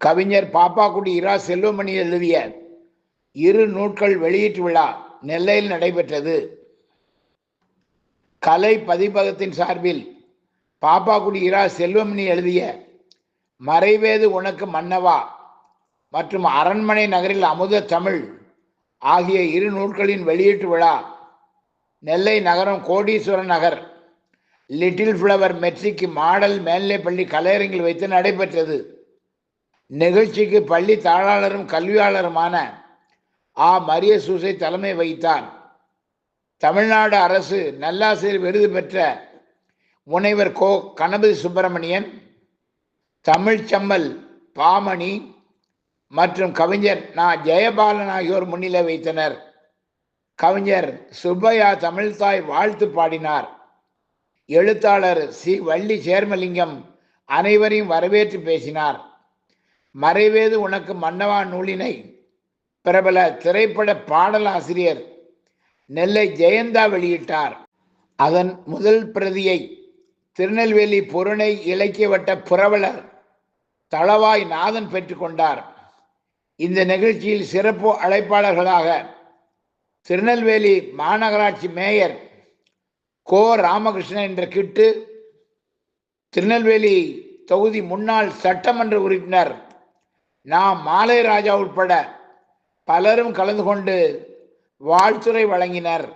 கவிஞர் பாப்பாக்குடி இரா செல்வமணி எழுதிய இரு நூட்கள் வெளியீட்டு விழா நெல்லையில் நடைபெற்றது. கலை பதிப்பகத்தின் சார்பில் பாப்பாக்குடி இரா செல்வமணி எழுதிய மறைவேது உனக்கு மன்னவா மற்றும் அரண்மனை நகரில் அமுத தமிழ் ஆகிய இரு நூல்களின் வெளியீட்டு விழா நெல்லை நகரம் Kodeeswaran Nagar little flower matric model மேல்நிலைப்பள்ளி கலையரங்கில் வைத்து நடைபெற்றது. நிகழ்ச்சிக்கு பள்ளி தாளாளரும் கல்வியாளருமான ஆ. மரிய சூசை தலைமை வைத்தார் தமிழ்நாடு அரசு நல்லாசிரியர் விருது பெற்ற முனைவர் கோ. கணபதி சுப்பிரமணியன் தமிழ்ச்சம்மல் பாமணி மற்றும் கவிஞர் நா. ஜெயபாலன் ஆகியோர் முன்னிலை வைத்தனர் கவிஞர் சுப்பையா தமிழ்தாய் வாழ்த்து பாடினார். எழுத்தாளர் சி. வள்ளி சேர்மலிங்கம் அனைவரையும் வரவேற்று பேசினார். மறைவேது உனக்கு மன்னவா நூலினை? பிரபல திரைப்பட பாடலாசிரியர் நெல்லை ஜெயந்தா வெளியிட்டார். அதன் முதல் பிரதியை திருநெல்வேலி பொருணை இலக்கியவட்ட புரவலர் தளவாய் நாதன் பெற்றுக்கொண்டார் இந்த நிகழ்ச்சியில் சிறப்பு அழைப்பாளர்களாக திருநெல்வேலி மாநகராட்சி மேயர் கோ. ராமகிருஷ்ணன் என்ற கிட்டு திருநெல்வேலி தொகுதி முன்னாள் சட்டமன்ற உறுப்பினர் நாம் மாலை ராஜா உட்பட பலரும் கலந்து கொண்டு வாழ்த்துரை வழங்கினர்.